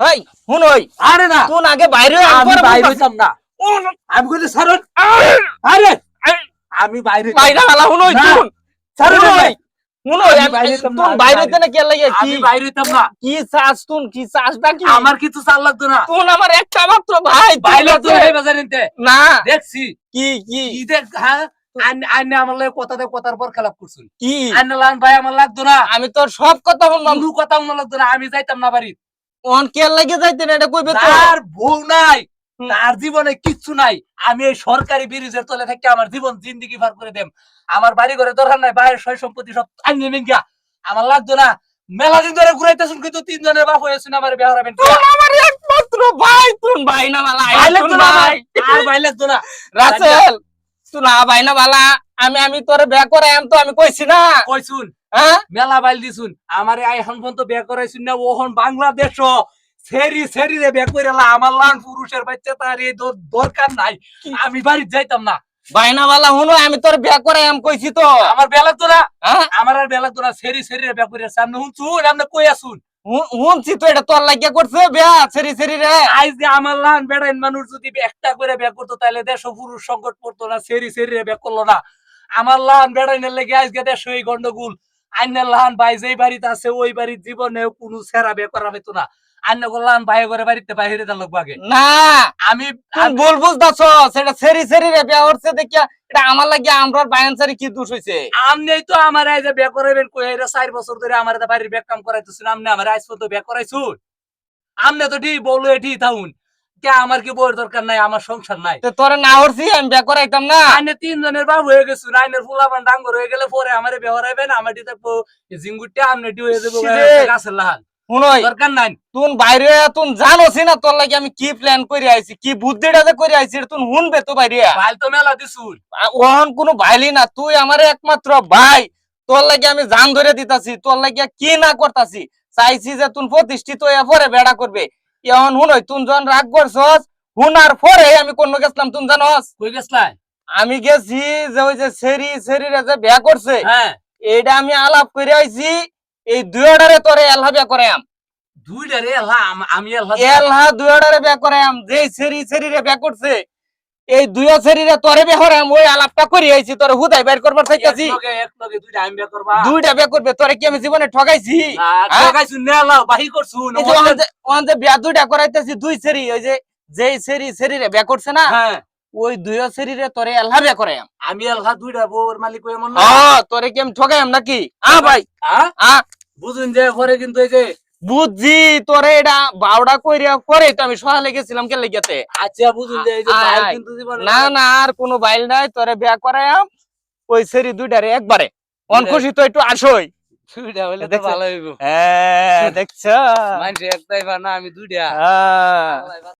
হেই হুন ওই। আরে না। তুই আগে বাইরে আমি বাইরে। হইতাম না। কইতে আরে বাইরে বাইরে হালা হুন আমার কিছু চাল লাগতো না। আমার একটা মাত্র ভাই নিতে। না। দেখছি। কি কি? দেখ হ্যাঁ? আইনে আমার লাগে কথার পর খেলাপ করছুন। কি? আইনে ভাই আমার লাগতো না। আমি তোর সব কথা শুনলাম। কথা লাগতো না আমি যাইতাম না বাড়ি ওন কে লাগে যাইতে না এটা কইবে তো? তার বউ নাই হুম। তার জীবনে কিচ্ছু নাই। আমি এই সরকারি ব্রিজের তলে থেকে আমার জীবন জিন্দিগি পার করে দেম। আমার বাড়ি ঘরে দরকার নাই বাইরের সয় সম্পত্তি সব আইনে নিন আমার লাগতো না মেলা দিন ধরে ঘুরাইতেছুন কিন্তু তিনজনের বাপ হয়েছেন আমার বিয়ে হরাবেন তুন আমার একমাত্র ভাই তুন ভাই না বালা ভাই লাগতো না আর ভাই লাগতো না। রাসেল তুই না ভাই না বালা আমি আমি তোরে বিয়া করে আম তো আমি কইছি না। কইছুন। মেলা বাইল দিছুন। আমারে আই এখন পর্যন্ত বিয়ে করাইছুন না ওহন বাংলাদেশ। সেরি সেরি রে বিয়ে কইরালা আমার লান পুরুষের বাচ্চা তার এই দরকার নাই। আমি বাড়ি যাইতাম না। হুনো আমি তোর বিয়া করে কইছি তো। আমার বিয়ে লাগতো না? হ্যাঁ? আমার আর বিয়ে লাগতো না। সেরি সেরি রে বিয়ে কইরা সামনে হুনছুন আপনি কই আসুন হুনছি তো এটা তোর লাগিয়া করছে বিয়া সেরি সেরি রে। আজ যে আমার লান বেড়াইন মানুষ যদি একটা করে বিয়ে করতো তাহলে দেশ পুরুষ সংকট পড়তো না সেরি সেরি রে বিয়ে করল না। আমার লান বেড়াইনের লেগে আজকে দেশ এই গন্ডগোল। আইনের লান ভাই যেই বাড়িতে আছে ওই বাড়ির জীবনে কোনো সেরা বিয়ে করা হইতো না। আইনে লান ভাই করে বাড়িতে বাইরে দিতে লোক আগে। না। আমি তুই ভুল বুঝতাছ সেটা সেরি সেরি রে বিয়া দেখিয়া এটা আমার আমরার কি দোষ হইছে? আমনি তো আমার এই যে বিয়ে করাইবেন কই এরা চার বছর ধরে আমার এটা বাড়ির ব্যাগ কাম করাইতেছেন আমনে আমার আজ পর্যন্ত বিয়ে করাইছুন? আমনে তো ঠিক বলো এটি থাকুন কে আমার কি বউয়ের দরকার নাই আমার সংসার নাই? তো না হরছি আমি বিয়া করাইতাম না। আইনে তিনজনের হয়ে গেছে আইনের ফুলাবান ডাঙ্গর হয়ে গেলে পরে আমার বিয়ে করাইবেন আমার দিতে জিঙ্গুরটা আমনে ডি হয়ে দেবো গাছের লাহান। দরকার নাই। তুন বাইরে তুন জানোছি না তোর লাগি আমি কি প্ল্যান করে আইছি কি বুদ্ধিটা যে করে আইছি তুন হুনবে তো বাইরে ভাই তো মেলা দিছুন। ওহন কোনো ভাইলি না তুই আমার একমাত্র ভাই। তোর লাগি আমি জান ধরে দিতাছি তোর লাগি কি না করতাছি চাইছি যে তুন প্রতিষ্ঠিত হয়ে পরে বেড়া করবে। এখন হুনই তুন যখন রাগ করছস হুনার পরে আমি কোন গেছিলাম তুন জানস কই গেছলাই আমি গেছি যে ওই যে সেরি সেরিরে যে বিয়া করছে হ্যাঁ। এইটা আমি আলাপ করে আইছি এই দুইটারে তোরে এলহা বিয়া করে আম। দুইটা এলহা আমি এলহা এলহা দুইটারে বিয়া করে আম যে সেরি সেরিরে বিয়া করছে এই দুই সেরিরে তোরে করে ওই আলাপটা করি আইছি তোরে হুদাই বের করবার চাইতাছি। দুইটা বিয়ে করবা। তোরে কি আমি জীবনে ঠকাইছি হ্যাঁ? বাহি যে ওখান যে- বিয়া দুইটা করাইতেছি দুই সেরি ওই যে যেই সেরি সেরিরে বিয়া করছে না হ্যাঁ। ওই দুই সেরিরে তোরে এলহা বিয়া করে আম আল্লাহ দুইটা বউর মালিক হয়ে মন না তোরে কি আমি ঠকাই নাকি? আ ভাই। আ বুঝুন যে পরে কিন্তু এই যে বুঝছি তোরে এটা বাউডা কইরা করে তো আমি সহালে গেছিলাম কে লেগেতে আচ্ছা বুঝুন যে এই যে আয়, কিন্তু না না আর কোনো বাইল নাই তোরে বিয়া করায়াম ওই সেরি দুইটারে একবারে। অন খুশি তো একটু আসই। দুইটা হইলে তো ভালো হইব। হ্যাঁ দেখছ? মানুষ একটাই না আমি দুইটা। হ্যাঁ।